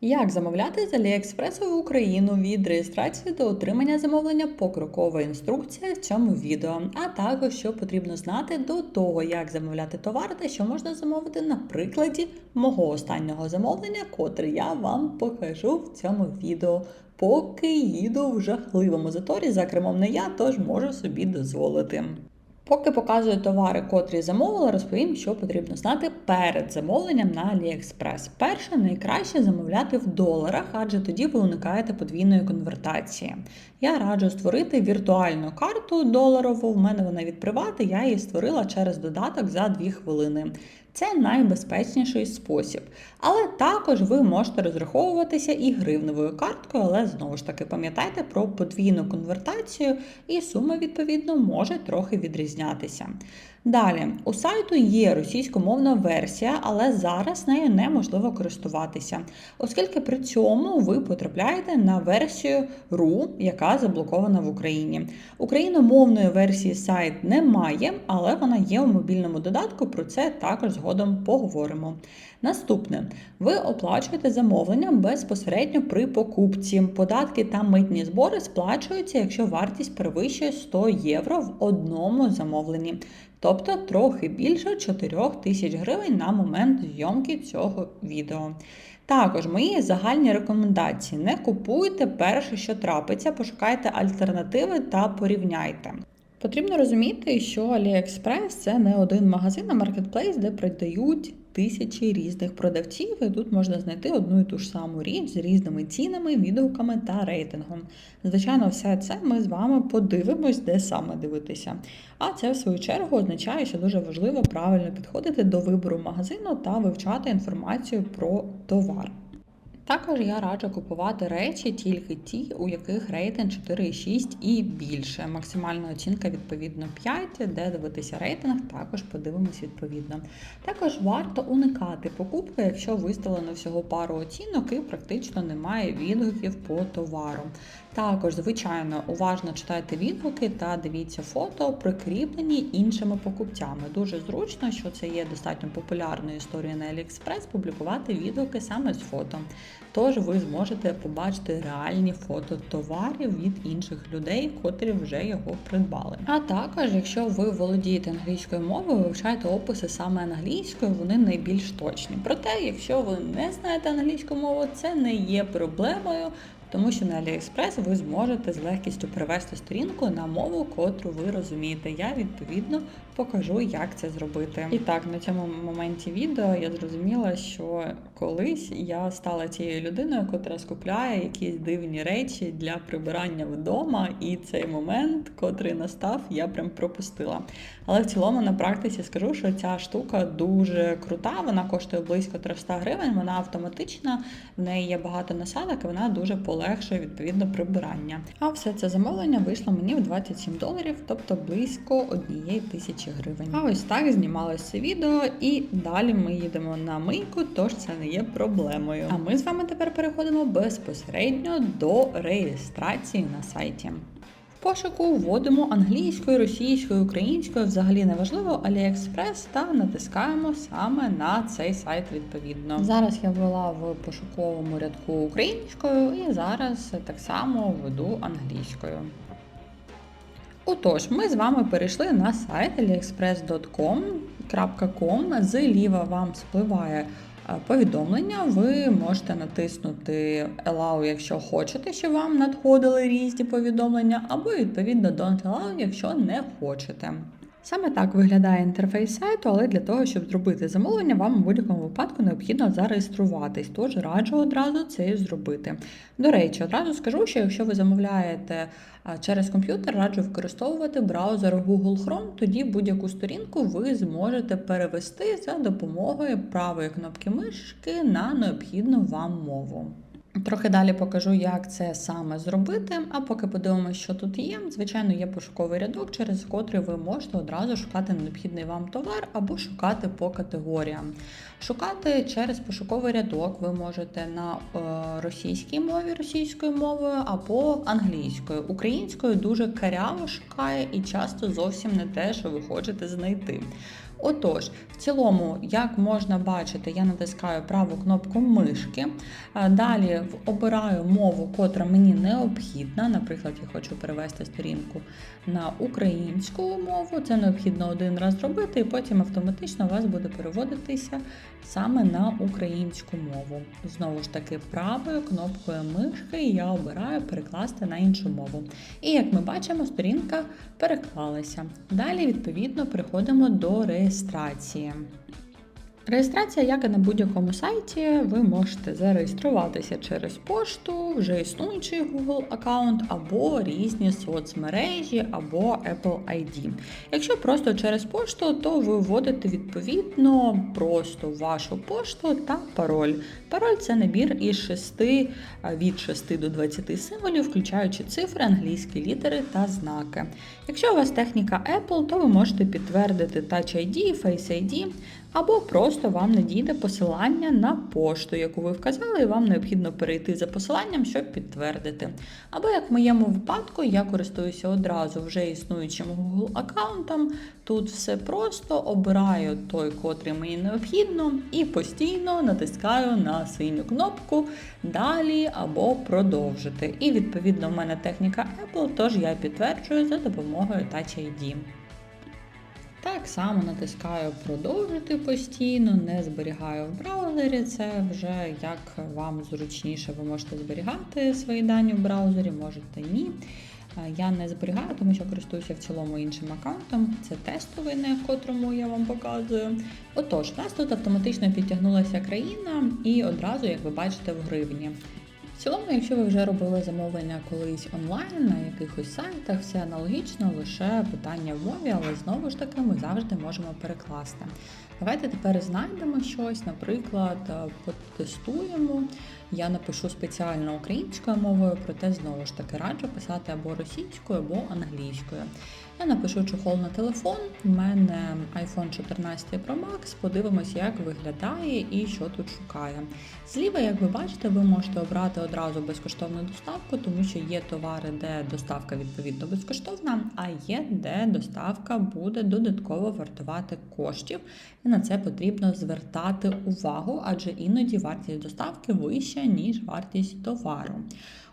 Як замовляти з Аліекспресу в Україну від реєстрації до отримання замовлення покрокова інструкція в цьому відео, а також що потрібно знати до того, як замовляти товар та що можна замовити на прикладі мого останнього замовлення, котре я вам покажу в цьому відео. Поки їду в жахливому заторі, за кермом не я, тож можу собі дозволити. Поки показую товари, котрі замовила, розповім, що потрібно знати перед замовленням на AliExpress. Перше, найкраще замовляти в доларах, адже тоді ви уникаєте подвійної конвертації. Я раджу створити віртуальну карту доларову. В мене вона від привати, я її створила через додаток за 2 хвилини. Це найбезпечніший спосіб. Але також ви можете розраховуватися і гривневою карткою, але знову ж таки пам'ятайте про подвійну конвертацію, і сума, відповідно, може трохи відрізнятися. Далі, у сайту є російськомовна версія, але зараз нею неможливо користуватися, оскільки при цьому ви потрапляєте на версію RU, яка заблокована в Україні. Україномовної версії сайт немає, але вона є у мобільному додатку. Про це також згодом поговоримо. Наступне, ви оплачуєте замовлення безпосередньо при покупці. Податки та митні збори сплачуються, якщо вартість перевищує 100 євро в одному замовленні, тобто трохи більше 4 тисяч гривень на момент зйомки цього відео. Також мої загальні рекомендації: не купуйте перше, що трапиться, пошукайте альтернативи та порівняйте. Потрібно розуміти, що AliExpress – це не один магазин, а маркетплейс, де продають тисячі різних продавців, і тут можна знайти одну і ту ж саму річ з різними цінами, відгуками та рейтингом. Звичайно, все це ми з вами подивимось, де саме дивитися. А це, в свою чергу, означає, що дуже важливо правильно підходити до вибору магазину та вивчати інформацію про товар. Також я раджу купувати речі тільки ті, у яких рейтинг 4,6 і більше. Максимальна оцінка відповідно 5, де дивитися рейтинг, також подивимось відповідно. Також варто уникати покупки, якщо виставлено всього пару оцінок і практично немає відгуків по товару. Також, звичайно, уважно читайте відгуки та дивіться фото, прикріплені іншими покупцями. Дуже зручно, що це є достатньо популярною історією на AliExpress, публікувати відгуки саме з фото. Тож ви зможете побачити реальні фото товарів від інших людей, котрі вже його придбали. А також, якщо ви володієте англійською мовою, вивчайте описи саме англійською, вони найбільш точні. Проте, якщо ви не знаєте англійську мову, це не є проблемою. Тому що на AliExpress ви зможете з легкістю перевести сторінку на мову, котру ви розумієте. Я відповідно покажу, як це зробити. І так, на цьому моменті відео я зрозуміла, що колись я стала цією людиною, котра скупляє якісь дивні речі для прибирання вдома, і цей момент, котрий настав, я прям пропустила. Але в цілому на практиці скажу, що ця штука дуже крута, вона коштує близько 300 гривень, вона автоматична, в неї є багато насадок, і вона дуже полегшує відповідно прибирання. А все це замовлення вийшло мені в 27 доларів, тобто близько однієї тисячі гривень. А ось так знімалося відео, і далі ми їдемо на мийку, тож це не є проблемою. А ми з вами тепер переходимо безпосередньо до реєстрації на сайті. Пошуку вводимо англійською, російською, українською, взагалі неважливо, AliExpress та натискаємо саме на цей сайт відповідно. Зараз я ввела в пошуковому рядку українською і зараз так само введу англійською. Отож, ми з вами перейшли на сайт aliexpress.com. Зліва вам спливає повідомлення. Ви можете натиснути Allow, якщо хочете, щоб вам надходили різні повідомлення, або відповідно Don't Allow, якщо не хочете. Саме так виглядає інтерфейс сайту, але для того, щоб зробити замовлення, вам у будь-якому випадку необхідно зареєструватись, тож раджу одразу це зробити. До речі, одразу скажу, що якщо ви замовляєте через комп'ютер, раджу використовувати браузер Google Chrome, тоді будь-яку сторінку ви зможете перевести за допомогою правої кнопки мишки на необхідну вам мову. Трохи далі покажу, як це саме зробити. А поки подивимося, що тут є. Звичайно, є пошуковий рядок, через котрий ви можете одразу шукати необхідний вам товар або шукати по категоріям. Шукати через пошуковий рядок ви можете на е, російській мові російською мовою або англійською. Українською дуже каряво шукає і часто зовсім не те, що ви хочете знайти. Отож, в цілому, як можна бачити, я натискаю праву кнопку мишки. Далі обираю мову, котра мені необхідна. Наприклад, я хочу перевести сторінку на українську мову. Це необхідно один раз зробити, і потім автоматично у вас буде переводитися саме на українську мову. Знову ж таки, правою кнопкою мишки я обираю перекласти на іншу мову. І як ми бачимо, сторінка переклалася. Далі, відповідно, переходимо до реєстрації реєстрації. Реєстрація, як і на будь-якому сайті, ви можете зареєструватися через пошту, вже існуючий Google аккаунт, або різні соцмережі, або Apple ID. Якщо просто через пошту, то ви вводите відповідно просто вашу пошту та пароль. Пароль це набір із 6, від 6 до 20 символів, включаючи цифри, англійські літери та знаки. Якщо у вас техніка Apple, то ви можете підтвердити Touch ID, Face ID, або просто вам надійде посилання на пошту, яку ви вказали, і вам необхідно перейти за посиланням, щоб підтвердити. Або як в моєму випадку, я користуюся одразу вже існуючим Google аккаунтом. Тут все просто обираю той, котрий мені необхідно, і постійно натискаю на синю кнопку Далі або продовжити. І відповідно в мене техніка Apple, тож я підтверджую за допомогою Touch ID. Так само натискаю продовжити постійно, не зберігаю в браузері. Це вже як вам зручніше. Ви можете зберігати свої дані в браузері, можете ні. Е, Я не зберігаю, тому що користуюся в цілому іншим аккаунтом. Це тестовий, на котрому я вам показую. Отож, у нас тут автоматично підтягнулася країна і одразу, як ви бачите, в гривні. В цілому, якщо ви вже робили замовлення колись онлайн на якихось сайтах, все аналогічно, лише питання в мові, але знову ж таки ми завжди можемо перекласти. Давайте тепер знайдемо щось, наприклад, е, потестуємо. Я напишу спеціально українською мовою, проте знову ж таки раджу писати або російською, або англійською. Я напишу чохол на телефон. У мене iPhone 14 Pro Max. Подивимось, як виглядає і що тут шукає. Зліва, як ви бачите, ви можете обрати одразу безкоштовну доставку, тому що є товари, де доставка відповідно безкоштовна, а є де доставка буде додатково вартувати коштів. І на це потрібно звертати увагу, адже іноді вартість доставки вища, ніж вартість товару.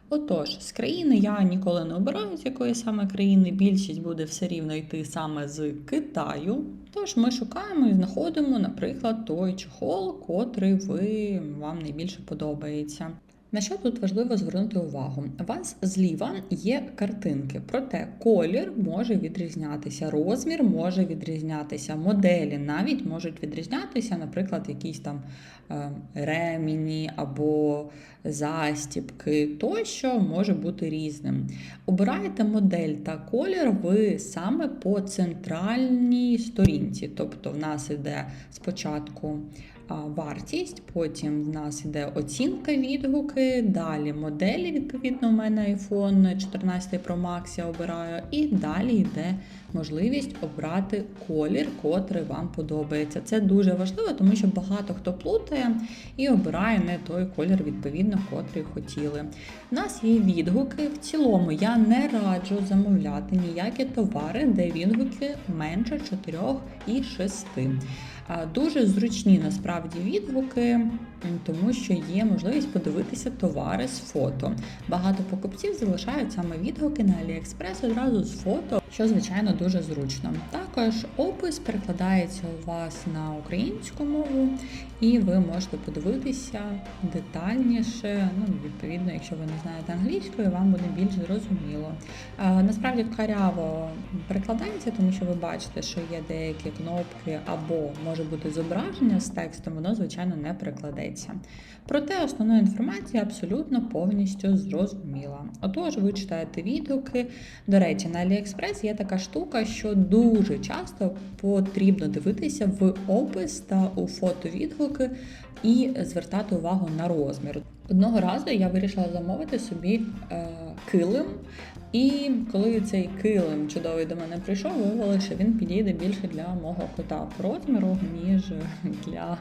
Отож, з країни я ніколи не обираю, з якої саме країни більшість буде все рівно йти саме з Китаю. Тож ми шукаємо і знаходимо, наприклад, той чохол, котрий ви, вам найбільше подобається. На що тут важливо звернути увагу? У вас зліва є картинки, проте колір може відрізнятися, розмір може відрізнятися, моделі навіть можуть відрізнятися, наприклад, якісь там е, ремені або застібки, тощо може бути різним. Обираєте модель та колір ви саме по центральній сторінці. Тобто в нас іде спочатку вартість, потім в нас іде оцінка відгуки, далі моделі, відповідно, у мене iPhone 14 Pro Max я обираю, і далі йде можливість обрати колір, котрий вам подобається. Це дуже важливо, тому що багато хто плутає і обирає не той колір, відповідно, котрий хотіли. У нас є відгуки. В цілому я не раджу замовляти ніякі товари, де відгуки менше 4 і 6. Дуже зручні насправді відгуки, тому що є можливість подивитися товари з фото. Багато покупців залишають саме відгуки на AliExpress одразу з фото, що звичайно дуже зручно. Також опис перекладається у вас на українську мову, і ви можете подивитися детальніше. Ну, відповідно, якщо ви не знаєте англійської, вам буде більш зрозуміло. Насправді каряво перекладається, тому що ви бачите, що є деякі кнопки або може бути зображення з текстом, воно звичайно не перекладеться. Проте основна інформація абсолютно повністю зрозуміла. Отож, ви читаєте відгуки. До речі, на AliExpress є така штука, що дуже часто потрібно дивитися в опис та у фото-відгуки і звертати увагу на розмір. Одного разу я вирішила замовити собі е, килим. І коли цей килим чудовий до мене прийшов, виявилося, що він підійде більше для мого кота по розміру, ніж для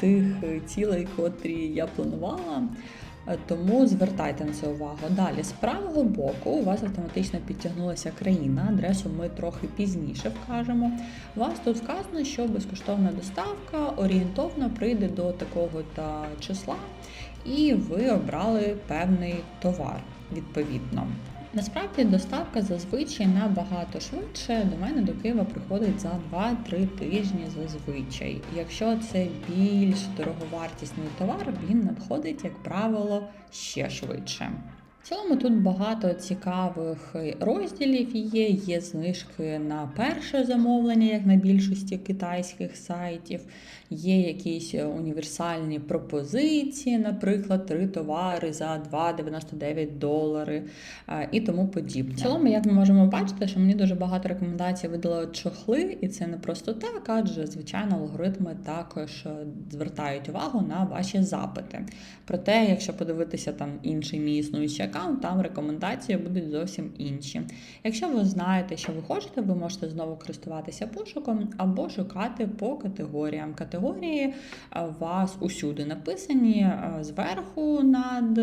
тих цілей, котрі я планувала. Е, Тому звертайте на це увагу. Далі, з правого боку, у вас автоматично підтягнулася країна, адресу ми трохи пізніше вкажемо. У вас тут вказано, що безкоштовна доставка орієнтовно прийде до такого та числа, і ви обрали певний товар відповідно. Насправді доставка зазвичай набагато швидше до мене до Києва приходить за 2-3 тижні зазвичай. Якщо це більш дороговартісний товар, він надходить, як правило, ще швидше. В цілому тут багато цікавих розділів є. Є знижки на перше замовлення, як на більшості китайських сайтів. Є якісь універсальні пропозиції, наприклад, три товари за 2,99 долари е, і тому подібне. В цілому, як ми можемо бачити, що мені дуже багато рекомендацій видали чохли, і це не просто так, адже звичайно алгоритми також е, звертають увагу на ваші запити. Проте, якщо подивитися там інший мій існуючий аккаунт, там рекомендації будуть зовсім інші. Якщо ви знаєте, що ви хочете, ви можете знову користуватися пошуком або шукати по категоріям. Категорії е, у вас усюди написані е, зверху над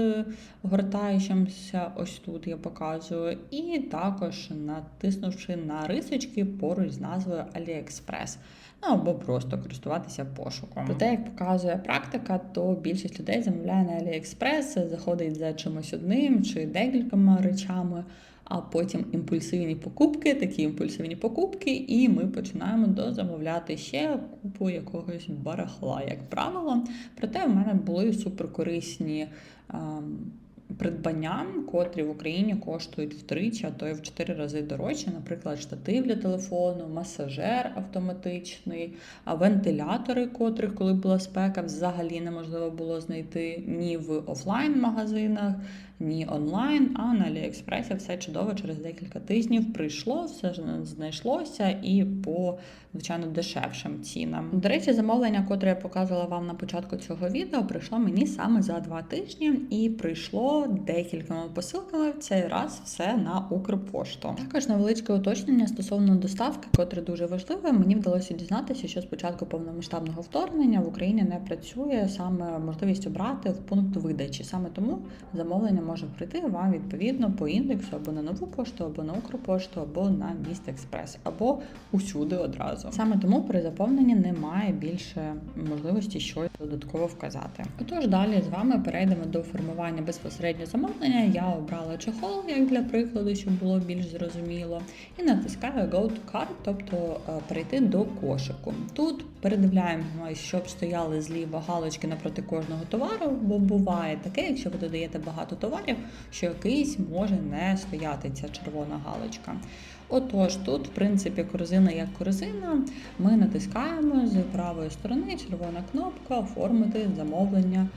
гортаючимся, ось тут я показую, і також натиснувши на рисочки поруч з назвою AliExpress. Ну або просто користуватися пошуком. Проте, як показує практика, то більшість людей замовляє на AliExpress, заходить за чимось одним чи декількома речами, а потім імпульсивні покупки, такі імпульсивні покупки, і ми починаємо дозамовляти ще купу якогось барахла, як правило. Проте в мене були суперкорисні. ем, Придбання, котрі в Україні коштують втричі, а то й в чотири рази дорожче, наприклад, штатив для телефону, масажер автоматичний, а вентилятори, котрих, коли була спека, взагалі неможливо було знайти ні в офлайн-магазинах, ні онлайн. А на Аліекспресі все чудово через декілька тижнів прийшло, все знайшлося і по звичайно дешевшим цінам. До речі, замовлення, котре я показувала вам на початку цього відео, прийшло мені саме за два тижні і прийшло декількома посилками. В цей раз все на Укрпошту. Також невеличке уточнення стосовно доставки, котре дуже важливе. Мені вдалося дізнатися, що з початку повномасштабного вторгнення в Україні не працює саме можливість обрати в пункт видачі. Саме тому замовлення може прийти вам відповідно по індексу або на нову пошту, або на Укрпошту, або на міст Експрес, або усюди одразу. Саме тому при заповненні немає більше можливості щось додатково вказати. Отож, далі з вами перейдемо до формування безпосередньо замовлення. Я обрала чохол, як для прикладу, щоб було більш зрозуміло, і натискаю Go to Cart, тобто е, перейти до кошику. Тут передивляємо, щоб стояли зліва галочки напроти кожного товару, бо буває таке, якщо ви додаєте багато товарів, що якийсь може не стояти ця червона галочка. Отож, тут, в принципі, корзина як корзина, ми натискаємо з правої сторони червона кнопка Оформити замовлення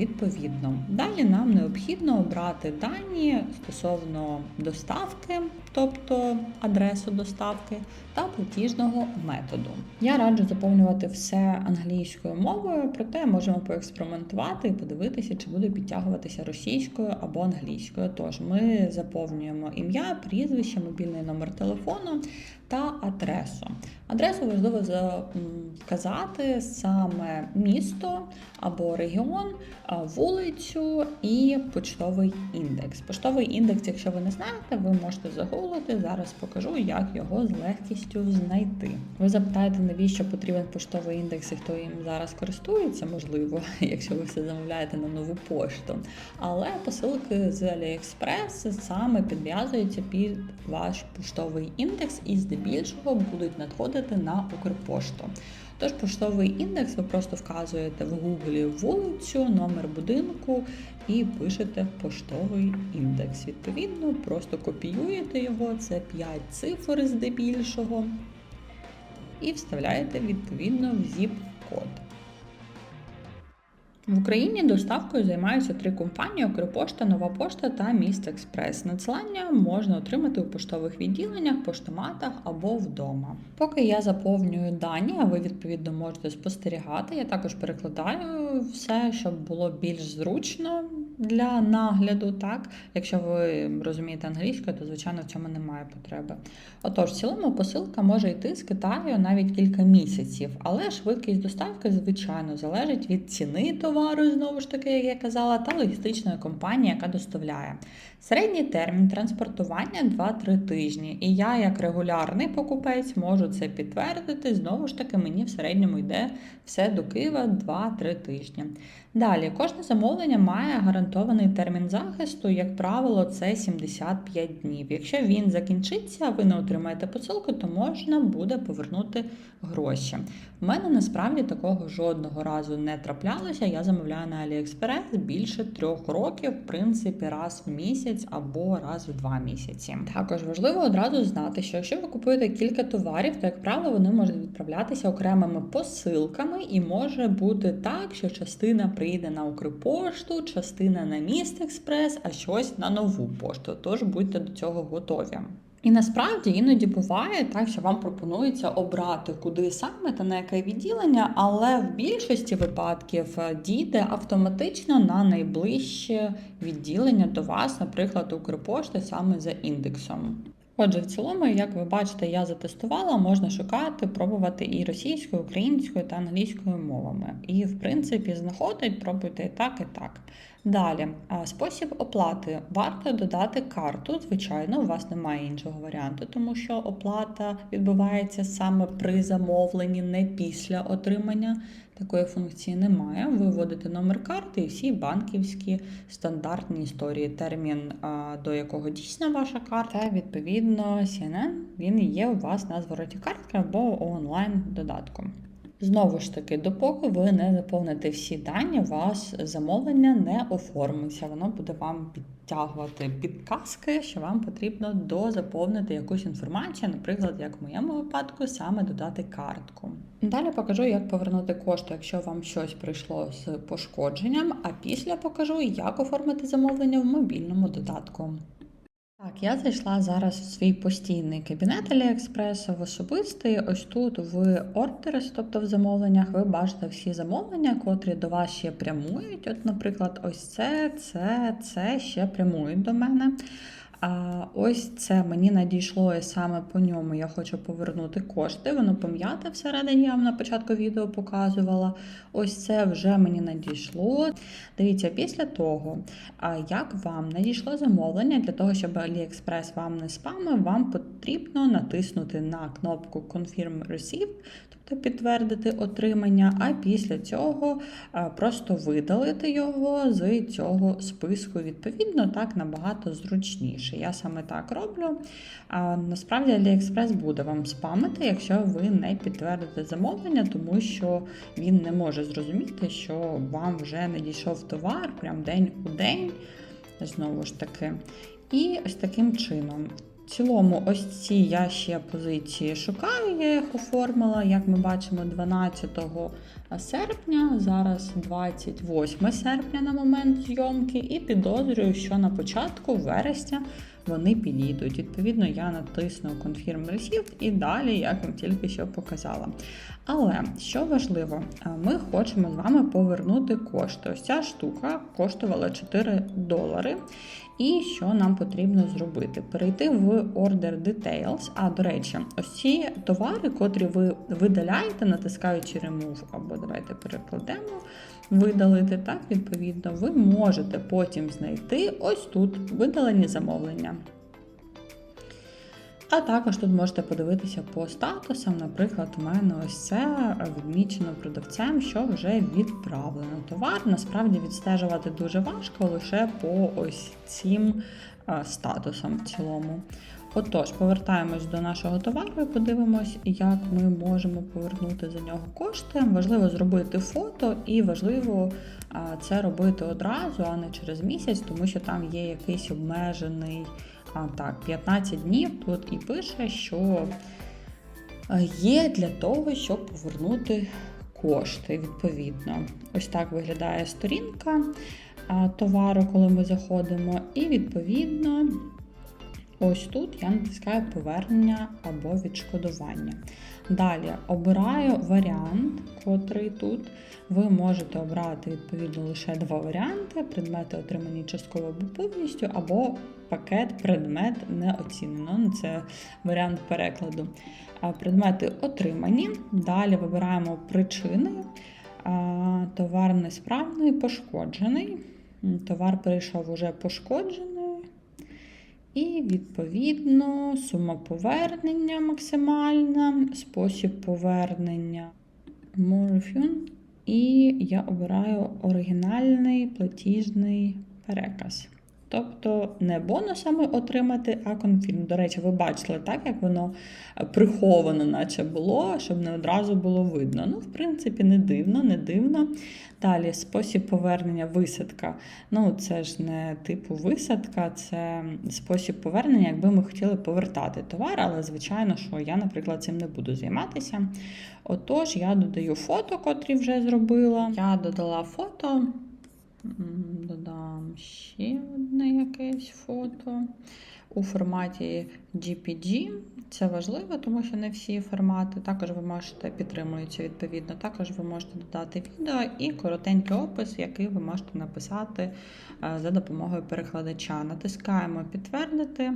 відповідно. Далі нам необхідно обрати дані стосовно доставки, тобто адресу доставки, та платіжного методу. Я раджу заповнювати все англійською мовою, проте можемо поекспериментувати і подивитися, чи буде підтягуватися російською або англійською. Тож ми заповнюємо ім'я, прізвище, мобільний номер телефону та адресу. Адресу важливо вказати саме місто або регіон, вулицю і почтовий індекс. Поштовий індекс, якщо ви не знаєте, ви можете загуглити. Зараз покажу, як його з легкістю знайти. Ви запитаєте, навіщо потрібен поштовий індекс і хто їм зараз користується, можливо, якщо ви все замовляєте на нову пошту. Але посилки з AliExpress саме підв'язуються під ваш поштовий індекс і здебільшого будуть надходити на Укрпошту. Тож поштовий індекс ви просто вказуєте в Гуглі вулицю, номер будинку і пишете поштовий індекс. Відповідно, просто копіюєте його, це 5 цифр здебільшого, і вставляєте відповідно в zip-код. В Україні доставкою займаються три компанії: Укрпошта, Нова Пошта та Міст Експрес. Надсилання можна отримати у поштових відділеннях, поштоматах або вдома. Поки я заповнюю дані, а ви відповідно можете спостерігати. Я також перекладаю все, щоб було більш зручно для нагляду. Так, якщо ви розумієте англійською, то звичайно в цьому немає потреби. Отож, в цілому посилка може йти з Китаю навіть кілька місяців, але швидкість доставки, звичайно, залежить від ціни товару товару, знову ж таки, як я казала, та логістичної компанії, яка доставляє. Середній термін транспортування 2-3 тижні. І я, як регулярний покупець, можу це підтвердити. Знову ж таки, мені в середньому йде все до Києва 2-3 тижні. Далі, кожне замовлення має гарантований термін захисту, як правило, це 75 днів. Якщо він закінчиться, ви не отримаєте посилку, то можна буде повернути гроші. У мене насправді такого жодного разу не траплялося. Я замовляю на AliExpress більше трьох років, в принципі, раз в місяць або раз в два місяці. Також важливо одразу знати, що якщо ви купуєте кілька товарів, то як правило вони можуть відправлятися окремими посилками, і може бути так, що частина прийде на Укрпошту, частина на Міст Експрес, а щось на нову пошту. Тож будьте до цього готові. І насправді іноді буває так, що вам пропонується обрати куди саме та на яке відділення, але в більшості випадків дійде автоматично на найближче відділення до вас, наприклад, Укрпошти саме за індексом. Отже, в цілому, як ви бачите, я затестувала, можна шукати, пробувати і російською, українською та англійською мовами. І, в принципі, знаходить, пробуйте і так, і так. Далі, спосіб оплати. Варто додати карту. Звичайно, у вас немає іншого варіанту, тому що оплата відбувається саме при замовленні, не після отримання. Такої функції немає. Ви вводите номер карти і всі банківські стандартні історії, термін, до якого дійсна ваша карта, відповідно, CNN, він є у вас на звороті картки або онлайн додатку. Знову ж таки, допоки ви не заповните всі дані, у вас замовлення не оформиться. Воно буде вам підтягувати підказки, що вам потрібно дозаповнити якусь інформацію, наприклад, як в моєму випадку, саме додати картку. Далі покажу, як повернути кошти, якщо вам щось прийшло з пошкодженням, а після покажу, як оформити замовлення в мобільному додатку. Так, я зайшла зараз в свій постійний кабінет Аліекспресу, в особистий. Ось тут в ордерс, тобто в замовленнях, ви бачите всі замовлення, котрі до вас ще прямують. От, наприклад, ось це, це, це ще прямують до мене. А ось це мені надійшло і саме по ньому я хочу повернути кошти. Воно пом'яте всередині, я вам на початку відео показувала. Ось це вже мені надійшло. Дивіться, після того, як вам надійшло замовлення, для того, щоб AliExpress вам не спамив, вам потрібно натиснути на кнопку Confirm Received, тобто підтвердити отримання, а після цього просто видалити його з цього списку. Відповідно, так набагато зручніше. Я саме так роблю. А Насправді AliExpress буде вам спамити, якщо ви не підтвердите замовлення, тому що він не може зрозуміти, що вам вже не дійшов товар прям день у день. Знову ж таки. І ось таким чином. В цілому, ось ці я ще позиції шукаю, я їх оформила, як ми бачимо, 12 серпня, зараз 28 серпня на момент зйомки, і підозрюю, що на початку вересня вони підійдуть. Відповідно, я натисну Confirm Received і далі, як вам тільки що показала. Але що важливо, ми хочемо з вами повернути кошти. Ось ця штука коштувала 4 долари. І що нам потрібно зробити? Перейти в Order Details. А, до речі, ось ці товари, котрі ви видаляєте, натискаючи Remove, або давайте перекладемо, видалити, так, відповідно, ви можете потім знайти ось тут видалені замовлення. А також тут можете подивитися по статусам. Наприклад, у мене ось це відмічено продавцем, що вже відправлено. Товар насправді відстежувати дуже важко лише по ось цим статусам в цілому. Отож, повертаємось до нашого товару і подивимось, як ми можемо повернути за нього кошти. Важливо зробити фото, і важливо це робити одразу, а не через місяць, тому що там є якийсь обмежений а, так, 15 днів. Тут і пише, що є для того, щоб повернути кошти. Відповідно, ось так виглядає сторінка товару, коли ми заходимо, і відповідно. Ось тут я натискаю повернення або відшкодування. Далі обираю варіант, котрий тут. Ви можете обрати відповідно лише два варіанти: предмети отримані частково або повністю, або пакет предмет не оцінено. Ну, це варіант перекладу. Предмети отримані. Далі вибираємо причини. Товар несправний, пошкоджений. Товар прийшов уже пошкоджений. І, відповідно, сума повернення максимальна, спосіб повернення морфюн. І я обираю оригінальний платіжний переказ. Тобто не бонусами отримати, а конфірм. До речі, ви бачили так, як воно приховано, наче було, щоб не одразу було видно. Ну, в принципі, не дивно, не дивно. Далі спосіб повернення висадка. Ну, це ж не типу висадка, це спосіб повернення, якби ми хотіли повертати товар, але звичайно, що я, наприклад, цим не буду займатися. Отож, я додаю фото, котрі вже зробила. Я додала фото. Ще одне якесь фото у форматі GPG. Це важливо, тому що не всі формати. Також ви можете підтримуються відповідно. Також ви можете додати відео і коротенький опис, який ви можете написати е, за допомогою перекладача. Натискаємо підтвердити.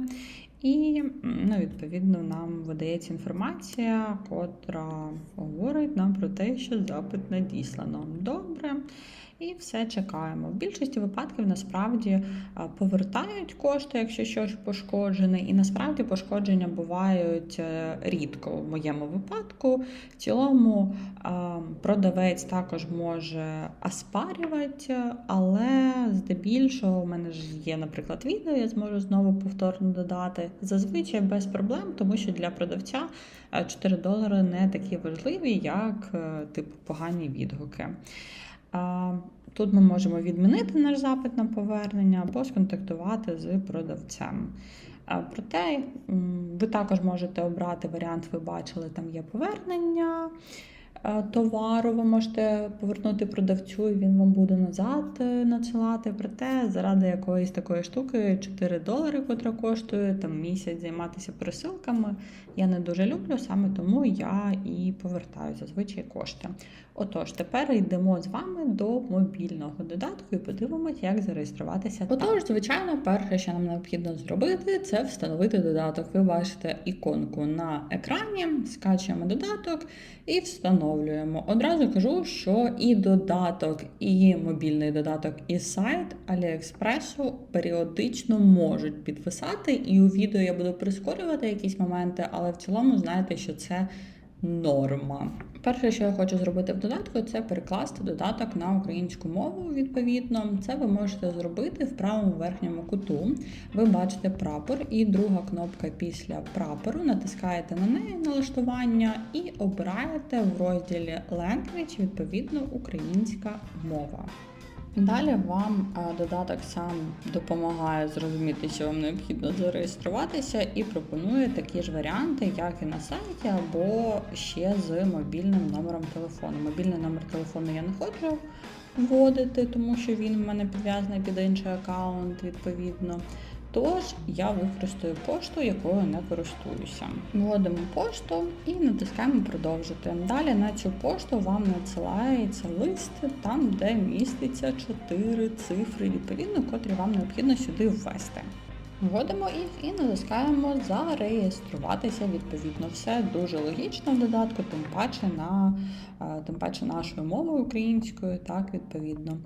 І ну, відповідно нам видається інформація, котра говорить нам про те, що запит надіслано. Добре. І все чекаємо. В більшості випадків насправді повертають кошти, якщо щось пошкоджене, і насправді пошкодження бувають е, рідко в моєму випадку. В цілому продавець також може оспарювати, але здебільшого в мене ж є, наприклад, відео, я зможу знову повторно додати. Зазвичай без проблем, тому що для продавця е, 4 долари не такі важливі, як е, типу погані відгуки. Тут ми можемо відмінити наш запит на повернення або сконтактувати з продавцем. Проте ви також можете обрати варіант, ви бачили, там є повернення товару, ви можете повернути продавцю, і він вам буде назад е, надсилати. Проте заради якоїсь такої штуки 4 долари, котра коштує там місяць займатися присилками. Я не дуже люблю, саме тому я і повертаю зазвичай кошти. Отож, тепер йдемо з вами до мобільного додатку і подивимось, як зареєструватися. Отож, звичайно, перше, що нам необхідно зробити, це встановити додаток. Ви бачите іконку на екрані, скачуємо додаток і встановлюємо. Одразу кажу, що і додаток, і мобільний додаток, і сайт Аліекспресу періодично можуть підписати. І у відео я буду прискорювати якісь моменти, але в цілому знаєте, що це норма. Перше, що я хочу зробити в додатку, це перекласти додаток на українську мову. Відповідно, це ви можете зробити в правому верхньому куту. Ви бачите прапор, і друга кнопка після прапору. Натискаєте на неї налаштування і обираєте в розділі Language, відповідно, українська мова. Далі вам е, додаток сам допомагає зрозуміти, що вам необхідно зареєструватися, і пропонує такі ж варіанти, як і на сайті, або ще з мобільним номером телефону. Мобільний номер телефону я не хочу вводити, тому що він в мене підв'язаний під інший аккаунт, відповідно. Тож я використаю пошту, якою не користуюся. Вводимо пошту і натискаємо продовжити. Далі на цю пошту вам надсилається лист, там, де міститься 4 цифри, відповідно, котрі вам необхідно сюди ввести. Вводимо їх і натискаємо зареєструватися. Відповідно, все дуже логічно в додатку, тим паче на е, тим паче нашою мовою українською, так відповідно.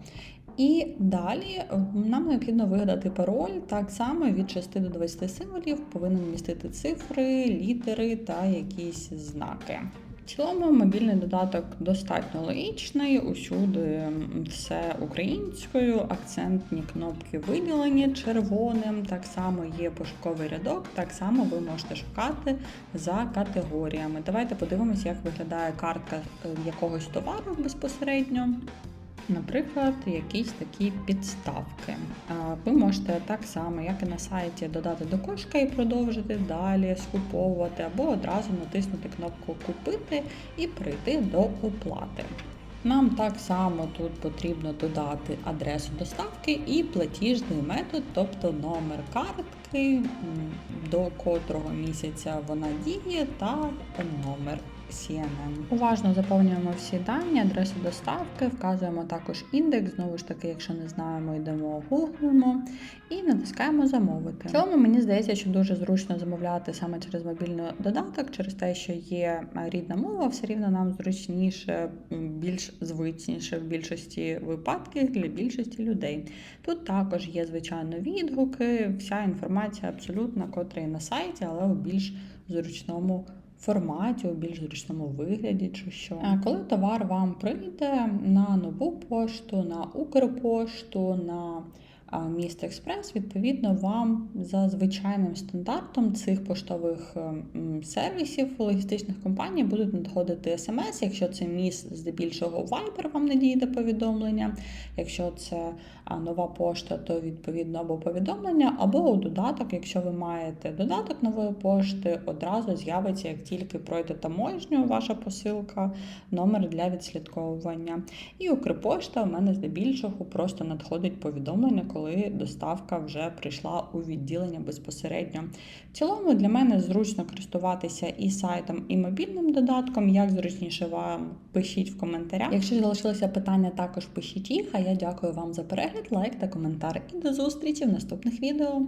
І далі нам необхідно вигадати пароль так само від 6 до 20 символів, повинен містити цифри, літери та якісь знаки. В цілому мобільний додаток достатньо логічний, усюди все українською, акцентні кнопки виділені червоним, так само є пошуковий рядок, так само ви можете шукати за категоріями. Давайте подивимося, як виглядає картка е, якогось товару безпосередньо. Наприклад, якісь такі підставки. Ви можете так само, як і на сайті, додати до кошика і продовжити далі скуповувати, або одразу натиснути кнопку Купити і перейти до оплати. Нам так само тут потрібно додати адресу доставки і платіжний метод, тобто номер картки, до котрого місяця вона діє, та номер CNN. Уважно заповнюємо всі дані, адресу доставки, вказуємо також індекс. Знову ж таки, якщо не знаємо, йдемо гуглимо і натискаємо замовити. В цьому мені здається, що дуже зручно замовляти саме через мобільний додаток, через те, що є е, рідна мова, все рівно нам зручніше, більш звичніше в більшості випадків для більшості людей. Тут також є, звичайно, відгуки, вся інформація абсолютно, котра на сайті, але у більш зручному форматі, у більш зручному вигляді чи що. Коли товар вам прийде на нову пошту, на Укрпошту, на Міст Експрес, відповідно, вам за звичайним стандартом цих поштових ем, сервісів логістичних компаній будуть надходити смс. Якщо це міст, здебільшого Viber вам надійде повідомлення. Якщо це нова пошта, то відповідно або повідомлення, або у додаток. Якщо ви маєте додаток нової пошти, одразу з'явиться, як тільки пройде таможню, ваша посилка, номер для відслідковування. І Укрпошта у мене здебільшого просто надходить повідомлення, коли доставка вже прийшла у відділення безпосередньо. В цілому для мене зручно користуватися і сайтом, і мобільним додатком. Як зручніше вам пишіть в коментарях. Якщо залишилися питання, також пишіть їх. А я дякую вам за перегляд, лайк та коментар. І до зустрічі в наступних відео.